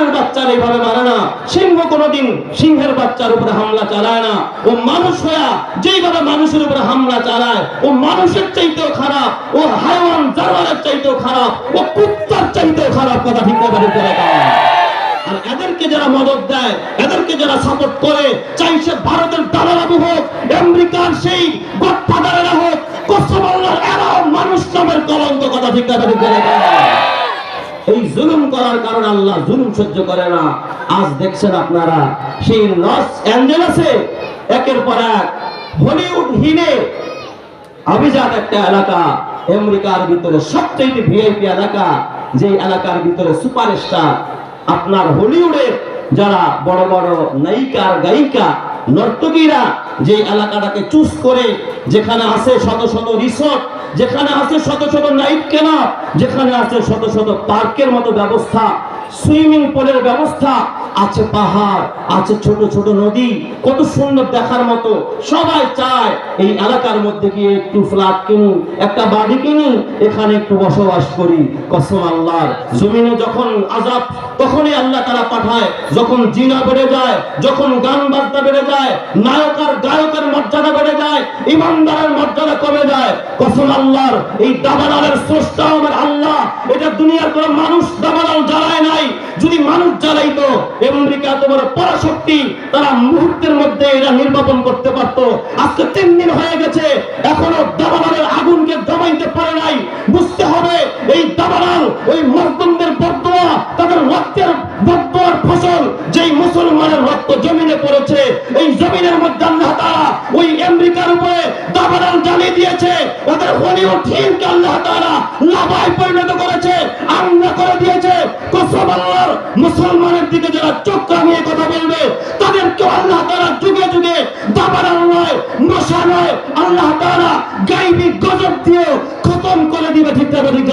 কুকুরের বাচ্চার এইভাবে মারে না। সিংহ কোনোদিন সিংহের বাচ্চার উপরে হামলা চালায় না। ও মানুষ হইয়া যেইভাবে মানুষের উপরে হামলা চালায়, ও মানুষের চাইতেও খারাপ, ও হাইওয়ান জানোয়ারের চাইতেও খারাপ, ও কুত্তার চাইতেও খারাপ কথা ঠিক করে আর এদেরকে যারা মদত দেয়, এদেরকে যারা সাপোর্ট করে, চাই সে ভারতের দালালাবু হোক, আমেরিকার সেই গডফাদারেরা হোক আল্লাহর এরাও মানুষ নামের কলঙ্ক কথা ঠিক করে এই জুলুম করার কারণে আল্লাহ জুলুম সহ্য করে না। আজ দেখছেন আপনারা, সেই লস অ্যাঞ্জেলাসে একের পর এক হলিউড হিনে অভিজাত একটা এলাকা, আমেরিকার ভিতরে সবচেয়ে ভিআইপি এলাকা যে এলাকার ভিতরে সুপারস্টার আপনার হলিউডের যারা বড় বড় নায়িকা আর গায়িকা, নর্তকীরা যে এলাকাটাকে চুজ করে যেখানে আছে শত শত রিসোর্ট যেখানে আছে শত শত নাইট ক্লাব, যেখানে আছে শত শত পার্কের মতো ব্যবস্থা, সুইমিং পুলের ব্যবস্থা, আছে পাহাড়, আছে ছোট ছোট নদী, কত সুন্দর দেখার মতো। সবাই চায় এই এলাকার মধ্যে গিয়ে একটু ফ্ল্যাট কিনি একটা বাড়ি কিনি এখানে একটু বসবাস করি। কসম আল্লাহর, জমিনে যখন আজাব তখনই আল্লাহ তারা পাঠায়, যখন জিনা বেড়ে যায়, যখন গান বাজনা বেড়ে যায়, নায়ক আর গায়কের মর্যাদা বেড়ে যায়, ইমানদারের মর্যাদা কমে যায়। কসম আল্লাহর এই দাবানালের স্রষ্টা আমার আল্লাহ। এটা দুনিয়ার কোন মানুষ দাবানাল জ্বালায় নাই। যদি মানুষ জ্বালাইতো আমেরিকা তোমার পরাশক্তি তারা মুহূর্তের মধ্যে এটা নির্বাপন করতে পারতো। আজকে তিন দিন হয়ে গেছে, এখনও দাবানালের আগুনকে দমাইতে পারে নাই। বুঝতে হবে, এই দাবানাল ওই মর্দমদের দিয়েছে। ওদের হলিউড হিলকে আল্লাহ তারা লাভায় পরিণত করেছে, আঙ্গা করে দিয়েছে। কসম মুসলমানের দিকে যারা চোখ নিয়ে কথা বলবে তাদেরকে আল্লাহ তারা যুগে যুগে দাবানাল নয়, মশা নয়, আল্লাহ তারা গাইবি গজব দিয়ে খতম করে দিবে ঠিক আছে ঠিক